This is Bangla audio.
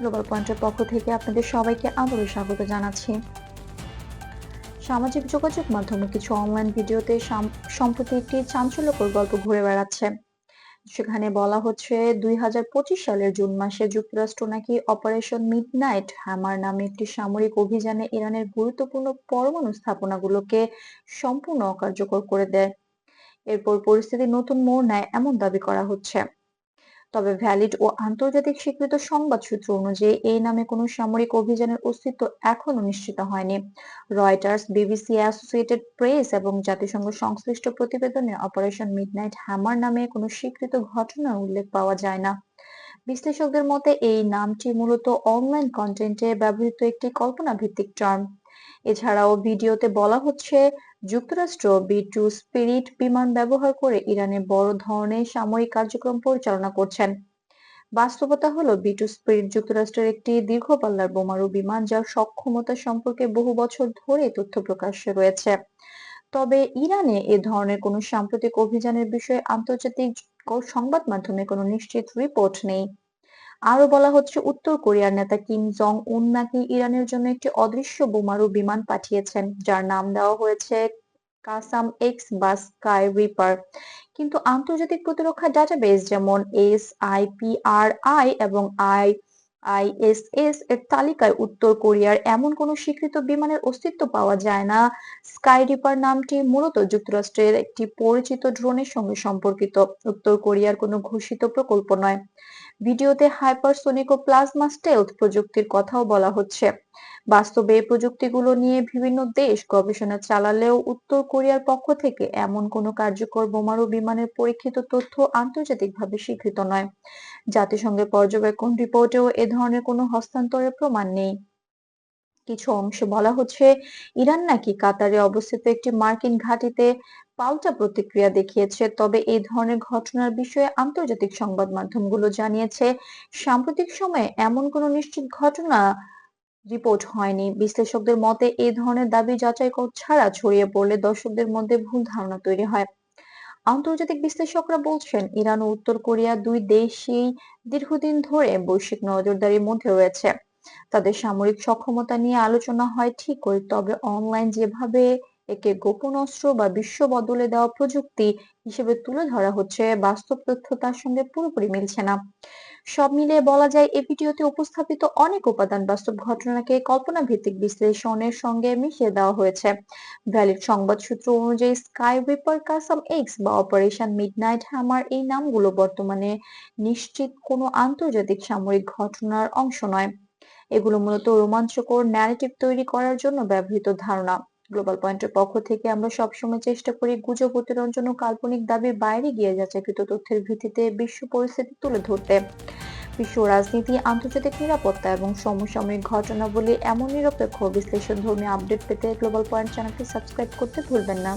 গ্লোবাল পয়েন্টের পক্ষ থেকে আপনাদের সবাইকে আবারও স্বাগত জানাচ্ছি। সামাজিক যোগাযোগ মাধ্যমে কিছু অনলাইন ভিডিওতে সম্প্রতি একটি চাঞ্চল্যকর গল্প ঘুরে বেড়াচ্ছে। সেখানে বলা হচ্ছে, দুই হাজার পঁচিশ সালের জুন মাসে যুক্তরাষ্ট্র নাকি অপারেশন মিডনাইট হ্যামার নামে একটি সামরিক অভিযানে ইরানের গুরুত্বপূর্ণ পরমাণু স্থাপনাগুলোকে সম্পূর্ণ অকার্যকর করে দেয়। এরপর পরিস্থিতি নতুন মোড় নেয় এমন দাবি করা হচ্ছে। তবে ভ্যালিড ও আন্তর্জাতিক স্বীকৃত সংবাদ সূত্র অনুযায়ী এই নামে কোনো সামরিক অভিযানের অস্তিত্ব এখনও নিশ্চিত হয়নি। রয়টার্স বিবিসি অ্যাসোসিয়েটেড প্রেস এবং জাতিসংঘ সংশ্লিষ্ট প্রতিবেদনে অপারেশন মিডনাইট হ্যামার নামে কোনো স্বীকৃত ঘটনার উল্লেখ পাওয়া যায় না। বিশ্লেষকদের মতে এই নামটি মূলত অনলাইন কন্টেন্টে ব্যবহৃত একটি কল্পনা ভিত্তিক টার্ম এছাড়াও ভিডিওতে বলা হচ্ছে, যুক্তরাষ্ট্র বি টু স্পিরিট বিমান ব্যবহার করে ইরানে বড় ধরনের সামরিক কার্যক্রম পরিচালনা করছেন। বাস্তবতা হলো, বি টু স্পিরিট যুক্তরাষ্ট্রের একটি দীর্ঘপাল্লার বোমারু বিমান যার সক্ষমতা সম্পর্কে বহু বছর ধরে তথ্য প্রকাশ্যে রয়েছে। তবে ইরানে এ ধরনের কোনো সাম্প্রতিক অভিযানের বিষয়ে আন্তর্জাতিক সংবাদ মাধ্যমে কোনো নিশ্চিত রিপোর্ট নেই। আরও বলা হচ্ছে উত্তর কোরিয়ার নেতা কিম জং উন নাকি ইরানের জন্য একটি অদৃশ্য বোমারু বিমান পাঠিয়েছেন, যার নাম দেওয়া হয়েছে কাসাম এক্স বা স্কাই রিপার। কিন্তু আন্তর্জাতিক প্রতিরক্ষা ডাটাবেস যেমন S I P R I এবং আই আইএসএস এর তালিকায় উত্তর কোরিয়ার এমন কোনো স্বীকৃত বিমানের অস্তিত্ব পাওয়া যায় না। স্কাই রিপার নামটি মূলত যুক্তরাষ্ট্রের একটি পরিচিত ড্রোনের সঙ্গে সম্পর্কিত। উত্তর কোরিয়ার কোনো ঘোষিত প্রকল্প নয়। ভিডিওতে হাইপারসোনিক ও প্লাজমা স্টেলথ প্রযুক্তির কথাও বলা হচ্ছে। বাস্তবে এই প্রযুক্তিগুলো নিয়ে বিভিন্ন দেশ গবেষণা চালালেও উত্তর কোরিয়ার পক্ষ থেকে এমন কোনো কার্যকর বোমারু বিমানের পরীক্ষিত তথ্য আন্তর্জাতিকভাবে স্বীকৃত নয়। জাতিসংঘের পর্যবেক্ষণ রিপোর্টেও এ ধরনের কোনো হস্তান্তরের প্রমাণ নেই। কিছু অংশে বলা হচ্ছে, ইরান নাকি কাতারে অবস্থিত একটি মার্কিন ঘাঁটিতে পাল্টা প্রতিক্রিয়া দেখিয়েছে, তবে এই ধরনের ঘটনার বিষয়ে আন্তর্জাতিক সংবাদ মাধ্যমগুলো জানিয়েছে, সাম্প্রতিক সময়ে এমন কোনো নিশ্চিত ঘটনা রিপোর্ট হয়নি। বিশ্লেষকদের মতে এই ধরনের দাবি যাচাই ছাড়া ছড়িয়ে পড়লে দর্শকদের মধ্যে ভুল ধারণা তৈরি হয়। আন্তর্জাতিক বিশ্লেষকরা বলছেন, ইরান ও উত্তর কোরিয়া দুই দেশই দীর্ঘদিন ধরে বৈশ্বিক নজরদারির মধ্যে রয়েছে। তাদের সামরিক সক্ষমতা নিয়ে আলোচনা হয় ঠিকই, তবে অনলাইন যেভাবে একে গোপন অস্ত্র বা বিশ্ব বদলে দেওয়া প্রযুক্তি হিসেবে তুলে ধরা হচ্ছে। বাস্তব তথ্য তার সঙ্গে পুরোপুরি মিলছে না। সব মিলিয়ে বলা যায় এই ভিডিওতে উপস্থাপিত অনেক উপাদান বাস্তব ঘটনাকে কল্পনা ভিত্তিক বিশ্লেষণের সঙ্গে মিশিয়ে দেওয়া হয়েছে। ভ্যালিড সংবাদ সূত্র অনুযায়ী স্কাই রিপার কাসাম এক্স বা অপারেশন মিডনাইট হ্যামার এই নামগুলো বর্তমানে নিশ্চিত কোনো আন্তর্জাতিক সামরিক ঘটনার অংশ নয়। এগুলো মূলত রোমাঞ্চকর ন্যারেটিভ তৈরি করার জন্য ব্যবহৃত ধারণা। গ্লোবাল পয়েন্টের পক্ষ থেকে আমরা সবসময় চেষ্টা করি গুজব অতিরঞ্জন জন্য কাল্পনিক দাবি বাইরে গিয়ে যাচাইকৃত তথ্যের ভিত্তিতে বিশ্ব পরিস্থিতি তুলে ধরতে। বিশ্ব রাজনীতি, আন্তর্জাতিক নিরাপত্তা এবং সমসাময়িক ঘটনাবলী এমন নিরপেক্ষ বিশ্লেষণ ধর্মী আপডেট পেতে গ্লোবাল পয়েন্ট চ্যানেলটি সাবস্ক্রাইব করতে ভুলবেন না।